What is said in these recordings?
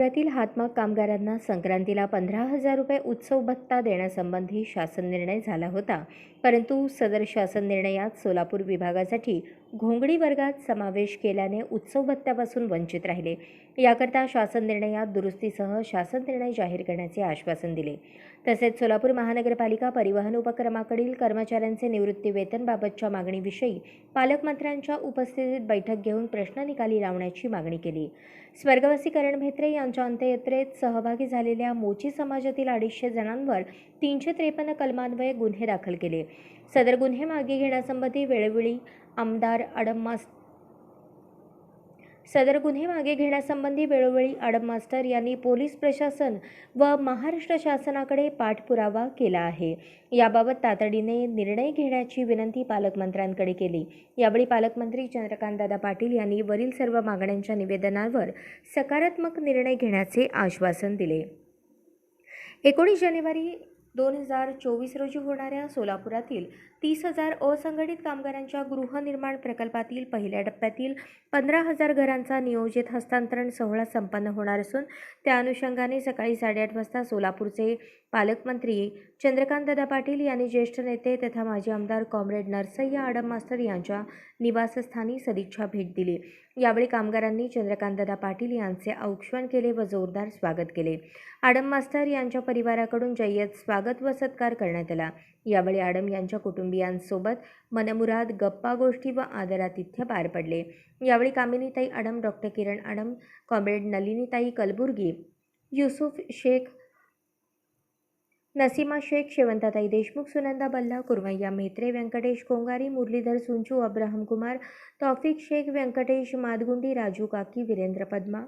राज्यातील हातमाग कामगारांना संक्रांतीला पंधरा हजार रुपये उत्सव भत्ता देण्यासंबंधी शासन निर्णय झाला होता. परंतु सदर शासन निर्णयात सोलापूर विभागासाठी घोंगडी वर्गात समावेश केल्याने उत्सव भत्त्यापासून वंचित राहिले. याकरता शासन निर्णयात दुरुस्तीसह शासन निर्णय जाहीर करण्याचे आश्वासन दिले. तसेच सोलापूर महानगरपालिका परिवहन उपक्रमाकडील कर्मचाऱ्यांचे निवृत्ती वेतनबाबतच्या मागणीविषयी पालकमंत्र्यांच्या उपस्थितीत बैठक घेऊन प्रश्न निकाली लावण्याची मागणी केली. स्वर्गवासी करण भेत्रे यांच्या अंत्ययात्रेत सहभागी झालेल्या मोची समाजातील अडीचशे जणांवर तीनशे त्रेपन्न कलमान्वये गुन्हे दाखल केले. सदर गुन्हे मागे घेण्यासंबंधी वेळोवेळी आमदार अडम सदर गुन्हे मागे घेण्यासंबंधी वेळोवेळी अडम मास्टर यांनी पोलीस प्रशासन व महाराष्ट्र शासनाकडे पाठपुरावा केला आहे. याबाबत तातडीने निर्णय घेण्याची विनंती पालकमंत्र्यांकडे केली. यावेळी पालकमंत्री चंद्रकांतदादा पाटील यांनी वरील सर्व मागण्यांच्या निवेदनावर सकारात्मक निर्णय घेण्याचे आश्वासन दिले. एकोणीस जानेवारी दोन हजार चोवीस रोजी होणाऱ्या सोलापुरातील तीस हजार असंघटित कामगारांच्या गृहनिर्माण प्रकल्पातील पहिल्या टप्प्यातील पंधरा हजार घरांचा नियोजित हस्तांतरण सोहळा संपन्न होणार असून त्या अनुषंगाने सकाळी साडेआठ वाजता सोलापूरचे पालकमंत्री चंद्रकांतदादा पाटील यांनी ज्येष्ठ नेते तथा माजी आमदार कॉम्रेड नरसय्या आडम मास्तर यांच्या निवासस्थानी सदिच्छा भेट दिली. यावेळी कामगारांनी चंद्रकांतदादा पाटील यांचे औक्षण केले व जोरदार स्वागत केले. आडम मास्तर यांच्या परिवाराकडून जय्यत स्वागत स्वागत व सत्कार करण्यात आला. यावेळी आडम यांच्या कुटुंबियांसोबत मनमुराद गप्पा गोष्टी व आदरातिथ्य पार पडले. यावेळी कामिनीताई आडम डॉक्टर किरण आडम कॉम्रेड नलिनीताई कलबुर्गी युसुफ शेख नसीमा शेख शेवंताताई Deshmukh Sunanda Balla कुरवैया Metre Venkatesh Kongari Muralidhar Sunchu Abraham Kumar Taufiq Shaikh Venkatesh Madgundi Raju Kaki Virendra Padma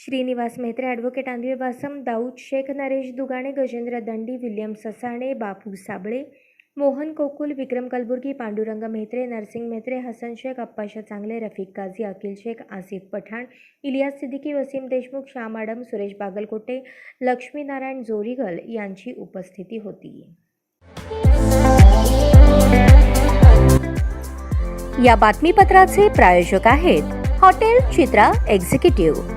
Shrinivas Mehtre advocate Andhale Basam Daud Shaikh Naresh Dugane Gajendra Dandi William Sasane Bapu Sable Mohan Kokul Vikram Kalburgi Pandurang Mehtre Narsing Mehtre Hasan Shaikh Appasha Changle Rafiq Kazi अखिल शेख आसिफ पठाण इलियास सिद्दीकी वसीम देशमुख श्याम आडम सुरेश बागलकोटे लक्ष्मीनारायण जोरीगल यांची उपस्थिती होती. या बातमीपत्राचे प्रायोजक आहेत हॉटेल चित्रा एक्झिक्युटिव्ह.